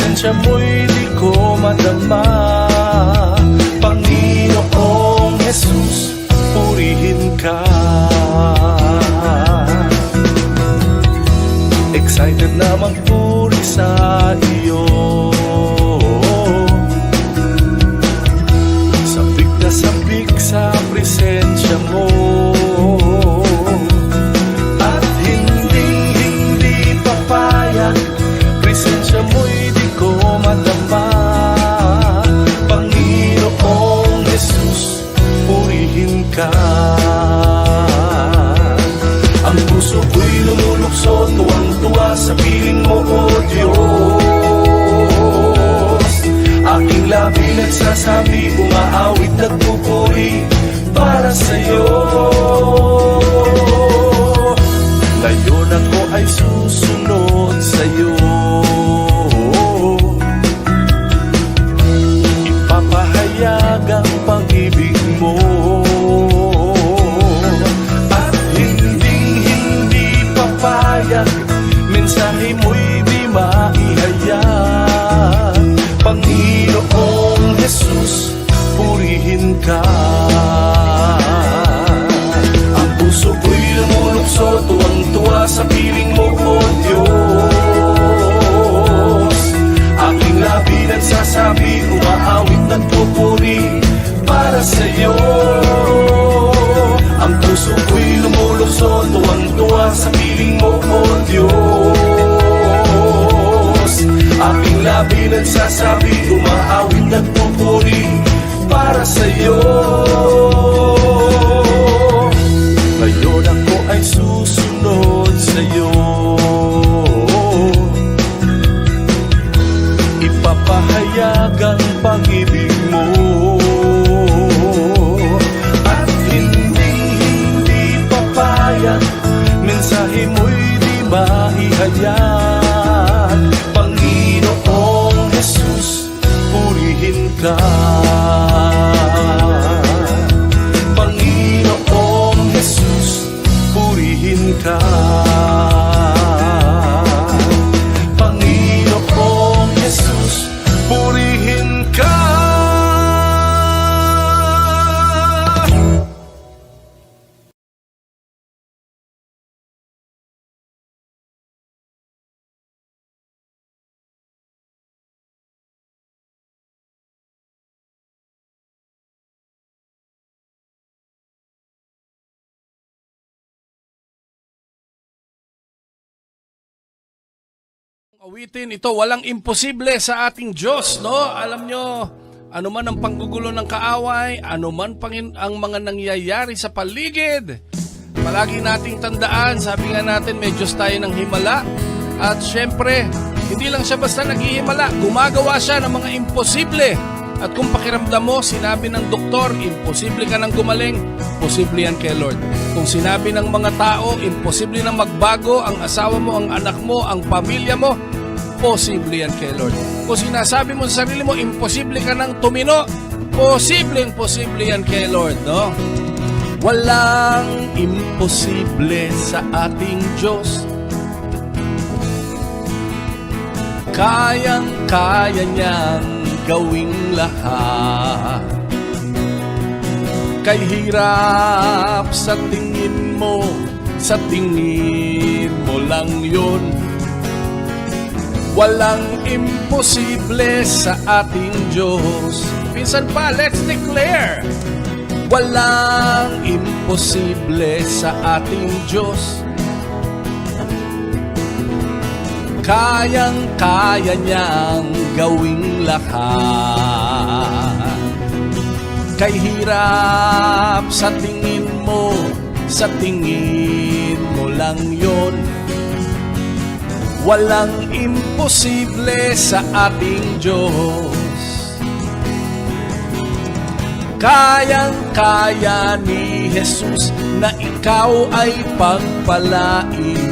Presensya mo'y di ko madama. Panginoong Jesus, purihin ka. Excited na magpuri sa iyo sa piling mo, O Diyos Aking labi nagsasabi Umaawit at pupuri Para sa'yo Awitin ito, walang imposible sa ating Diyos, no? Alam nyo, ano man ang panggugulo ng kaaway, ano man pangin ang mga nangyayari sa paligid, palagi nating tandaan, sabi nga natin, may Diyos tayo ng himala. At syempre, hindi lang siya basta naghihimala, gumagawa siya ng mga imposible. At kung pakiramdam mo, sinabi ng doktor, imposible ka nang gumaling, posible yan kay Lord. Kung sinabi ng mga tao, imposible na magbago ang asawa mo, ang anak mo, ang pamilya mo, posible yan kay Lord. Kung sinasabi mo sa sarili mo, imposible ka nang tumino, posibleng posible yan kay Lord, no? Walang imposible sa ating Diyos. Kayang-kaya niyang gawing lahat. Kay hirap sa tingin mo, sa tingin mo lang yun. Walang imposible sa ating Diyos. Pinsan pa, let's declare. Walang imposible sa ating Diyos. Kayang-kaya niyang gawing lahat. Kay hirap sa tingin mo, sa tingin mo lang yon. Walang imposible sa ating Diyos. Kayang-kaya ni Jesus na ikaw ay pagpalain